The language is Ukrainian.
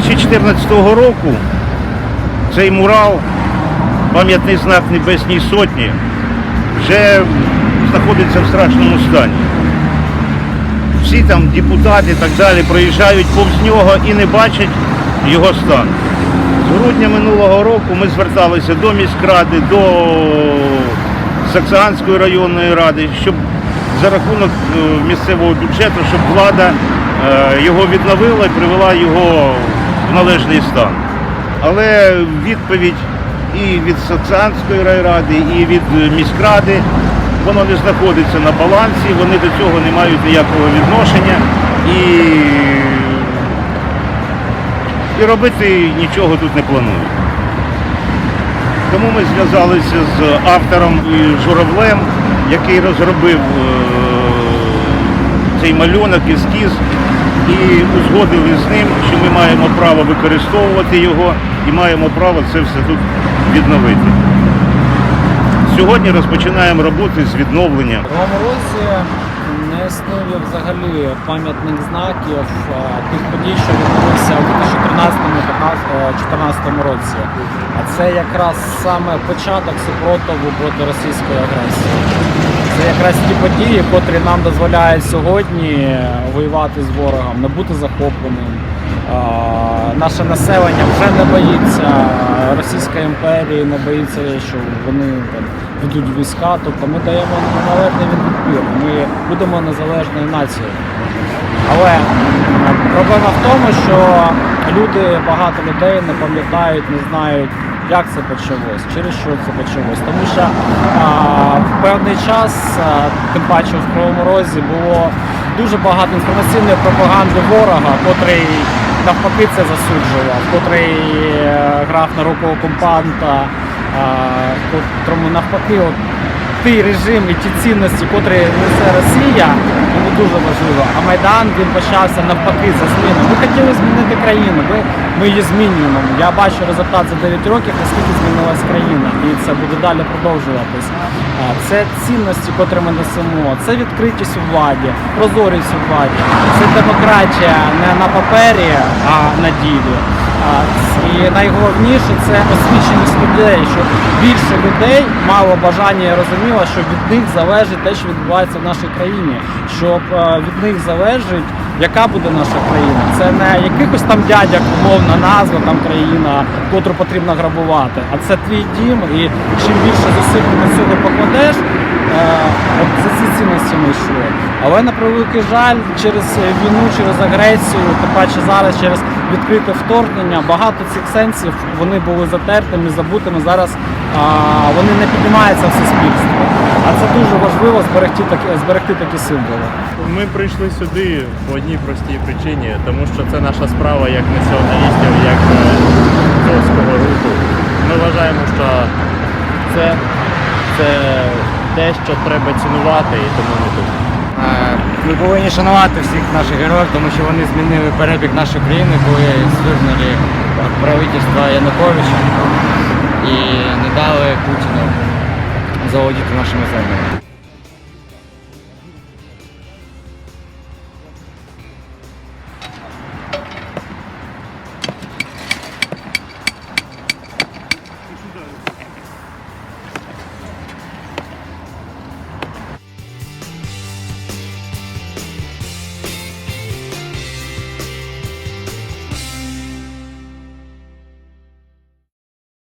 2014 року цей мурал, пам'ятний знак Небесній Сотні, вже знаходиться в страшному стані. Всі там депутати і так далі проїжджають повз нього і не бачать його стан. З грудня минулого року ми зверталися до міськради, до Саксанської районної ради, щоб за рахунок е, місцевого бюджету, щоб влада е, його відновила і привела його в належний стан. Але відповідь і від Саксанської райради, і від міськради, воно не знаходиться на балансі, вони до цього не мають ніякого відношення і, і робити нічого тут не планують. Тому ми зв'язалися з автором журавлем, який розробив е, цей малюнок, ескіз, і узгодили з ним, що ми маємо право використовувати його і маємо право це все тут відновити. Сьогодні розпочинаємо роботи з відновлення. В Кривому Існує взагалі пам'ятних знаків е, тих подій, що відбулися у 2013-2014 році. А це якраз саме початок супротиву проти російської агресії. Це якраз ті події, котрі нам дозволяють сьогодні воювати з ворогом, не бути захопленим. Е, Наше населення вже не боїться Російської імперії, не боїться, що вони там ведуть війська. Тобто ми даємо належний відпір. Ми будемо незалежною нацією. Але проблема в тому, що люди, багато людей не пам'ятають, не знають, як це почалось, через що це почалось. Тому що а, в певний час, а, тим паче в Кривому Розі, було дуже багато інформаційної пропаганди ворога, котрий навпаки це засуджував, котрий е, грав на руку окупанта, котрому навпаки от, той режим і ті цінності, котрі несе Росія, йому дуже важливо. А Майдан він почався навпаки за зміну. Ми хотіли змінити країну, ми, ми її змінюємо. Я бачу результат за 9 років, наскільки змінилась країна, і це буде далі продовжуватись. Це цінності, котрі ми несемо, це відкритість у владі, прозорість у владі, це демократія не на папері, а на ділі. І найголовніше це освіченість людей, щоб більше людей мало бажання і розуміло, що від них залежить те, що відбувається в нашій країні, щоб е, від них залежить, яка буде наша країна. Це не якихось там дядяк, умовна назва там країна, котру потрібно грабувати, а це твій дім, і чим більше зусиль на цього покладеш, за ці цінності ми йшли. Але на превеликий жаль, через війну, через агресію, тим паче зараз через відкрите вторгнення, багато цих сенсів вони були затертими, забутими. Зараз а, вони не піднімаються в суспільство. А це дуже важливо зберегти такі, зберегти такі символи. Ми прийшли сюди по одній простій причині, тому що це наша справа як націоналістів, як е, зовського руху. Ми вважаємо, що це, це те, що треба цінувати, і тому ми тут. Е, Ми повинні шанувати всіх наших героїв, тому що вони змінили перебіг нашої країни, коли свергнули правительство Януковича і не дали Путіну заволодіти нашими землями.